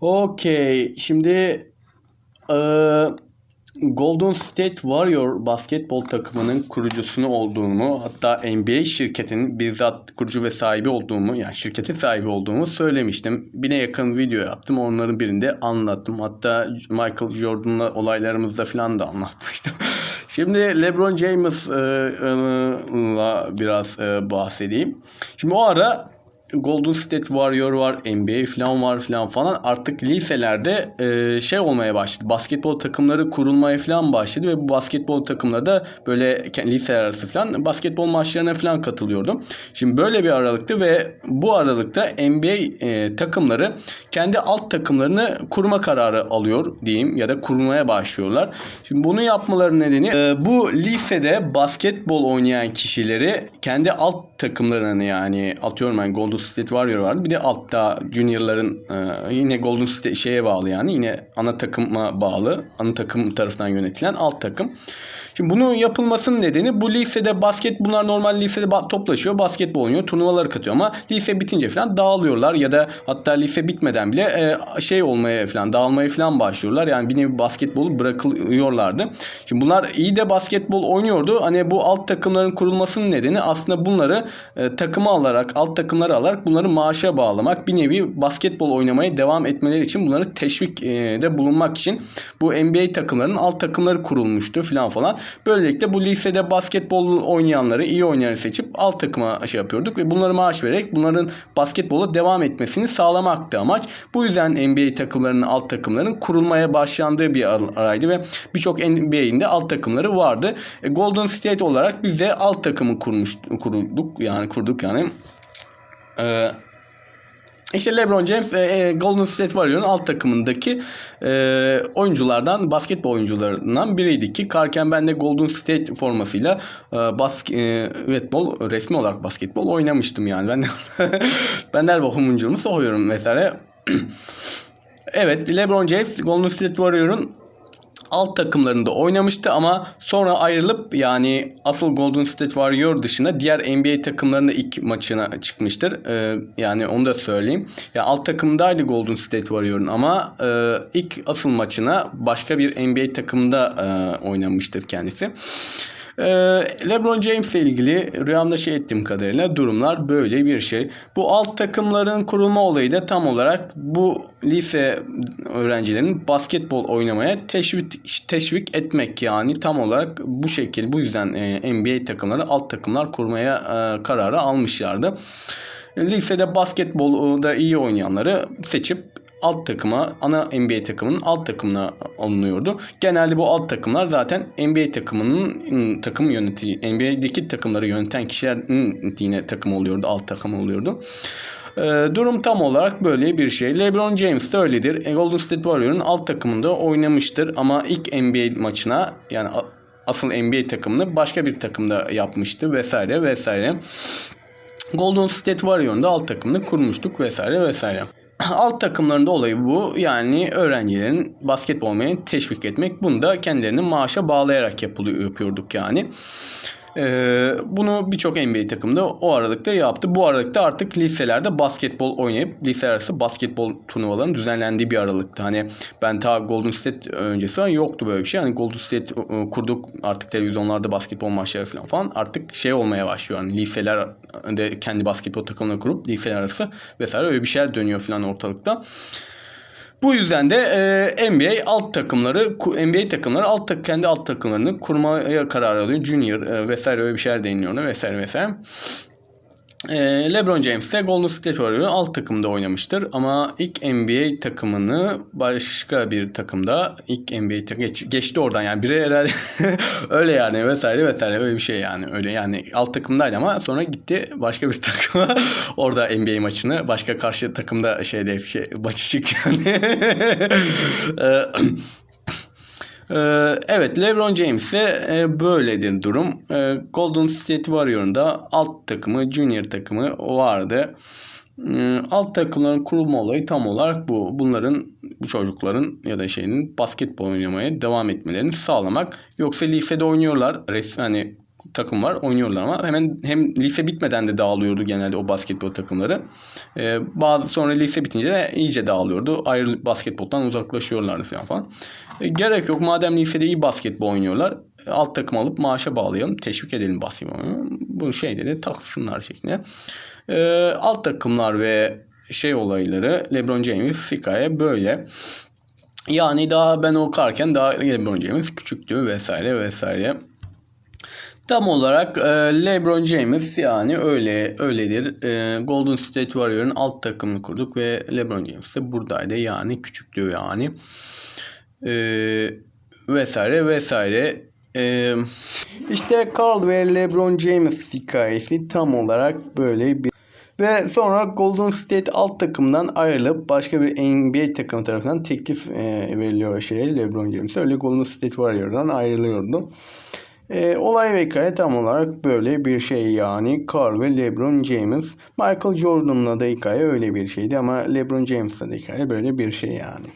Okey. Şimdi eee, Golden State Warrior basketbol takımının kurucusunu olduğumu hatta NBA şirketinin bizzat kurucu ve sahibi olduğumu yani şirketin sahibi olduğumu söylemiştim. Bine yakın video yaptım. Onların birinde anlattım. Hatta Michael Jordan'la olaylarımızda falan da anlatmıştım. Şimdi LeBron James'la biraz bahsedeyim. Şimdi o ara Golden State Warrior var, NBA falan var falan falan. Artık liselerde e, şey olmaya başladı. Basketbol takımları kurulmaya falan başladı ve bu basketbol takımları da böyle ke- lise arası falan basketbol maçlarına falan katılıyordu. Şimdi böyle bir aralıktı ve bu aralıkta NBA e, takımları kendi alt takımlarını kurma kararı alıyor diyeyim ya da kurmaya başlıyorlar. Şimdi bunu yapmaları nedeni e, bu lisede basketbol oynayan kişileri kendi alt takımlarını yani atıyorum ben Golden State Warrior vardı. Bir de altta juniorların e, yine Golden State şeye bağlı yani yine ana takıma bağlı. Ana takım tarafından yönetilen alt takım. Şimdi bunun yapılmasının nedeni bu lisede basket bunlar normal lisede toplaşıyor basketbol oynuyor turnuvaları katıyor ama lise bitince falan dağılıyorlar ya da hatta lise bitmeden bile e, şey olmaya falan dağılmaya falan başlıyorlar yani bir nevi basketbolu bırakılıyorlardı. Şimdi bunlar iyi de basketbol oynuyordu hani bu alt takımların kurulmasının nedeni aslında bunları e, takıma alarak alt takımları alarak bunları maaşa bağlamak bir nevi basketbol oynamaya devam etmeleri için bunları teşvikte bulunmak için bu NBA takımlarının alt takımları kurulmuştu falan falan. Böylelikle bu lisede basketbol oynayanları iyi oynayanları seçip alt takıma şey yapıyorduk ve bunları maaş vererek bunların basketbola devam etmesini sağlamaktı amaç. Bu yüzden NBA takımlarının alt takımlarının kurulmaya başlandığı bir araydı ve birçok NBA'in de alt takımları vardı. E, Golden State olarak biz de alt takımı kurmuş kurulduk yani kurduk yani. Ee, işte LeBron James e, Golden State Warrior'ın alt takımındaki e, oyunculardan, basketbol oyuncularından biriydi ki Karken ben de Golden State formasıyla e, basketbol resmi olarak basketbol oynamıştım yani. Ben ben her bakım soruyorum vesaire. evet LeBron James Golden State Warrior'ın alt takımlarında oynamıştı ama sonra ayrılıp yani asıl Golden State Warrior dışında diğer NBA takımlarında ilk maçına çıkmıştır. Ee, yani onu da söyleyeyim. Ya alt takımdaydı Golden State Warrior'ın ama e, ilk asıl maçına başka bir NBA takımda e, oynamıştır kendisi. Ee, LeBron James ile ilgili rüyamda şey ettiğim kadarıyla durumlar böyle bir şey. Bu alt takımların kurulma olayı da tam olarak bu lise öğrencilerinin basketbol oynamaya teşvik, teşvik etmek yani tam olarak bu şekil bu yüzden e, NBA takımları alt takımlar kurmaya e, kararı almışlardı. Lisede basketbolda iyi oynayanları seçip alt takıma, ana NBA takımının alt takımına alınıyordu. Genelde bu alt takımlar zaten NBA takımının ıı, takım yönetici, NBA'deki takımları yöneten kişilerin yine takım oluyordu, alt takım oluyordu. Ee, durum tam olarak böyle bir şey. LeBron James de öyledir. E, Golden State Warrior'ın alt takımında oynamıştır ama ilk NBA maçına yani asıl NBA takımını başka bir takımda yapmıştı vesaire vesaire. Golden State Warrior'ın da alt takımını kurmuştuk vesaire vesaire alt takımlarında olayı bu. Yani öğrencilerin basketbol oynamaya teşvik etmek. Bunu da kendilerini maaşa bağlayarak yapılıyor, yapıyorduk yani. Ee, bunu birçok NBA takımda o aralıkta yaptı. Bu aralıkta artık liselerde basketbol oynayıp lise arası basketbol turnuvalarının düzenlendiği bir aralıkta. Hani ben ta Golden State öncesi yoktu böyle bir şey. Hani Golden State kurduk artık televizyonlarda basketbol maçları falan falan artık şey olmaya başlıyor. Yani liseler de kendi basketbol takımını kurup liseler arası vesaire öyle bir şeyler dönüyor falan ortalıkta. Bu yüzden de e, NBA alt takımları, NBA takımları alt tak, kendi alt takımlarını kurmaya karar alıyor. Junior e, vesaire öyle bir şeyler deniliyor vesaire vesaire. E, LeBron James de Golden State Warrior'ın alt takımda oynamıştır ama ilk NBA takımını başka bir takımda ilk NBA takım geç, geçti oradan yani biri herhalde öyle yani vesaire vesaire öyle bir şey yani öyle yani alt takımdaydı ama sonra gitti başka bir takıma orada NBA maçını başka karşı takımda şeyde şey maçı çıktı yani. Evet LeBron James'e böyledir durum. Golden State Warrior'ın da alt takımı, junior takımı vardı. Alt takımların kurulma olayı tam olarak bu. Bunların bu çocukların ya da şeyin basketbol oynamaya devam etmelerini sağlamak. Yoksa lisede oynuyorlar. Resmi hani takım var. Oynuyorlar ama hemen hem lise bitmeden de dağılıyordu genelde o basketbol takımları. Ee, bazı sonra lise bitince de iyice dağılıyordu. Ayrı basketboldan uzaklaşıyorlardı falan. E, gerek yok. Madem lisede iyi basketbol oynuyorlar. e, Alt takım alıp maaşa bağlayalım. Teşvik edelim basketbol. Bu şeyleri takılsınlar şeklinde. Ee, alt takımlar ve şey olayları LeBron James hikaye böyle. Yani daha ben okurken daha LeBron James küçüktü vesaire vesaire. Tam olarak e, LeBron James yani öyle öyledir. E, Golden State Warriors'ın alt takımını kurduk ve LeBron James de buradaydı yani küçüktü yani. E, vesaire vesaire. E, işte Carl ve LeBron James hikayesi tam olarak böyle bir ve sonra Golden State alt takımdan ayrılıp başka bir NBA takımı tarafından teklif e, veriliyor şey LeBron James'e. Öyle Golden State Warriors'dan ayrılıyordu. E, olay ve hikaye tam olarak böyle bir şey yani. Carl ve LeBron James. Michael Jordan'la da hikaye öyle bir şeydi ama LeBron James'la da hikaye böyle bir şey yani.